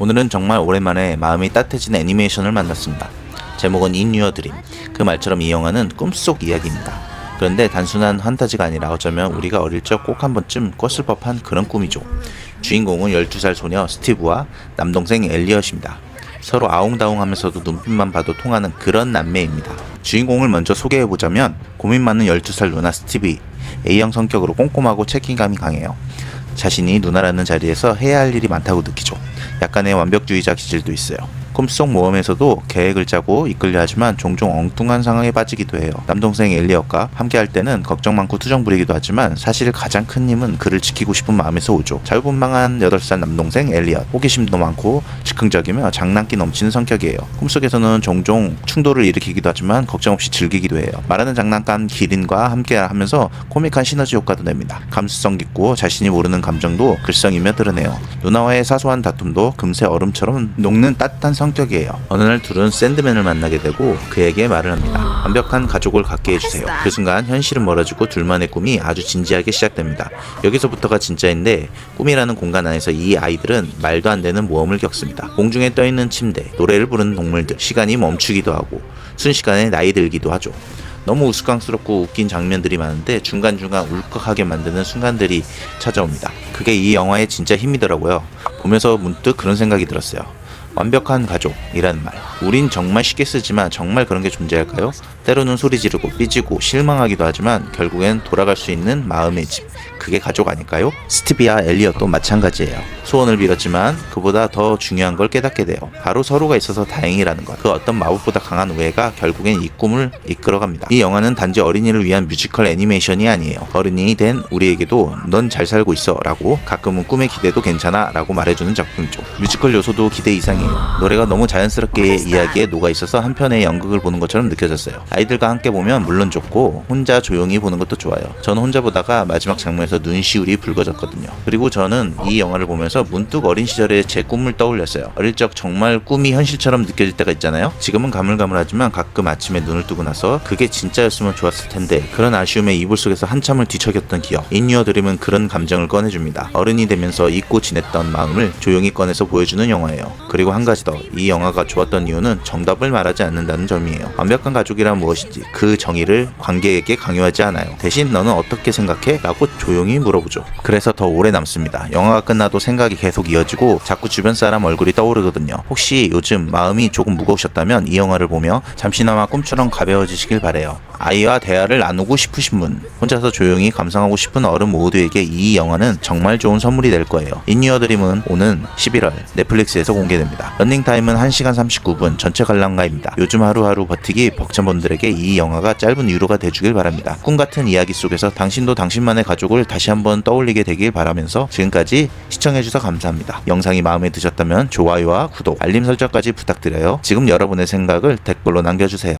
오늘은 정말 오랜만에 마음이 따뜻해진 애니메이션을 만났습니다. 제목은 In Your Dream. 그 말처럼 이 영화는 꿈속 이야기입니다. 그런데 단순한 판타지가 아니라 어쩌면 우리가 어릴 적 꼭 한 번쯤 꿨을 법한 그런 꿈이죠. 주인공은 12살 소녀 스티브와 남동생 엘리엇입니다. 서로 아웅다웅하면서도 눈빛만 봐도 통하는 그런 남매입니다. 주인공을 먼저 소개해보자면 고민 많은 12살 누나 스티브. A형 성격으로 꼼꼼하고 책임감이 강해요. 자신이 누나라는 자리에서 해야 할 일이 많다고 느끼죠. 약간의 완벽주의자 기질도 있어요. 꿈속 모험에서도 계획을 짜고 이끌려 하지만 종종 엉뚱한 상황에 빠지기도 해요. 남동생 엘리엇과 함께 할 때는 걱정 많고 투정 부리기도 하지만 사실 가장 큰 힘은 그를 지키고 싶은 마음에서 오죠. 자유분방한 8살 남동생 엘리엇. 호기심도 많고 즉흥적이며 장난기 넘치는 성격이에요. 꿈속에서는 종종 충돌을 일으키기도 하지만 걱정 없이 즐기기도 해요. 말하는 장난감 기린과 함께 하면서 코믹한 시너지 효과도 냅니다. 감수성 깊고 자신이 모르는 감정도 글썽이며 드러내요. 누나와의 사소한 다툼도 금세 얼음처럼 녹는 따뜻한 성 격이에요. 어느 날 둘은 샌드맨을 만나게 되고 그에게 말을 합니다. 완벽한 가족을 갖게 해주세요. 그 순간 현실은 멀어지고 둘만의 꿈이 아주 진지하게 시작됩니다. 여기서부터가 진짜인데 꿈이라는 공간 안에서 이 아이들은 말도 안 되는 모험을 겪습니다. 공중에 떠 있는 침대, 노래를 부르는 동물들, 시간이 멈추기도 하고 순식간에 나이 들기도 하죠. 너무 우스꽝스럽고 웃긴 장면들이 많은데 중간중간 울컥하게 만드는 순간들이 찾아옵니다. 그게 이 영화의 진짜 힘이더라고요. 보면서 문득 그런 생각이 들었어요. 완벽한 가족이라는 말. 우린 정말 쉽게 쓰지만 정말 그런 게 존재할까요? 때로는 소리 지르고 삐지고 실망하기도 하지만 결국엔 돌아갈 수 있는 마음의 집. 그게 가족 아닐까요? 스티비아 엘리엇도 마찬가지예요. 소원을 빌었지만 그보다 더 중요한 걸 깨닫게 돼요. 바로 서로가 있어서 다행이라는 것. 그 어떤 마법보다 강한 우애가 결국엔 이 꿈을 이끌어갑니다. 이 영화는 단지 어린이를 위한 뮤지컬 애니메이션이 아니에요. 어른이 된 우리에게도 넌 잘 살고 있어 라고 가끔은 꿈의 기대도 괜찮아 라고 말해주는 작품이죠. 뮤지컬 요소도 기대 이상이에요. 노래가 너무 자연스럽게 이야기에 녹아 있어서 한편의 연극을 보는 것처럼 느껴졌어요. 아이들과 함께 보면 물론 좋고 혼자 조용히 보는 것도 좋아요. 저는 혼자 보다가 마지막 장면에서 눈시울이 붉어졌거든요. 그리고 저는 이 영화를 보면서 문득 어린 시절의 제 꿈을 떠올렸어요. 어릴 적 정말 꿈이 현실처럼 느껴질 때가 있잖아요. 지금은 가물가물하지만 가끔 아침에 눈을 뜨고 나서 그게 진짜였으면 좋았을 텐데 그런 아쉬움에 이불 속에서 한참을 뒤척였던 기억. 인유어 드림은 그런 감정을 꺼내줍니다. 어른이 되면서 잊고 지냈던 마음을 조용히 꺼내서 보여주는 영화예요. 그리고 한 가지 더. 이 영화가 좋았던 이유는 정답을 말하지 않는다는 점이에요. 완벽한 가족이란 무엇인지 그 정의를 관객에게 강요하지 않아요. 대신 너는 어떻게 생각해? 라고 조용히 물어보죠. 그래서 더 오래 남습니다. 영화가 끝나도 생각이 계속 이어지고 자꾸 주변 사람 얼굴이 떠오르거든요. 혹시 요즘 마음이 조금 무거우셨다면 이 영화를 보며 잠시나마 꿈처럼 가벼워지시길 바래요. 아이와 대화를 나누고 싶으신 분, 혼자서 조용히 감상하고 싶은 어른 모두에게 이 영화는 정말 좋은 선물이 될 거예요. 인유어 드림은 오는 11월 넷플릭스에서 공개됩니다. 런닝타임은 1시간 39분 전체 관람가입니다. 요즘 하루하루 버티기 벅찬 분들에게 이 영화가 짧은 위로가 돼주길 바랍니다. 꿈 같은 이야기 속에서 당신도 당신만의 가족을 다시 한번 떠올리게 되길 바라면서 지금까지 시청해주셔서 감사합니다. 영상이 마음에 드셨다면 좋아요와 구독, 알림 설정까지 부탁드려요. 지금 여러분의 생각을 댓글로 남겨주세요.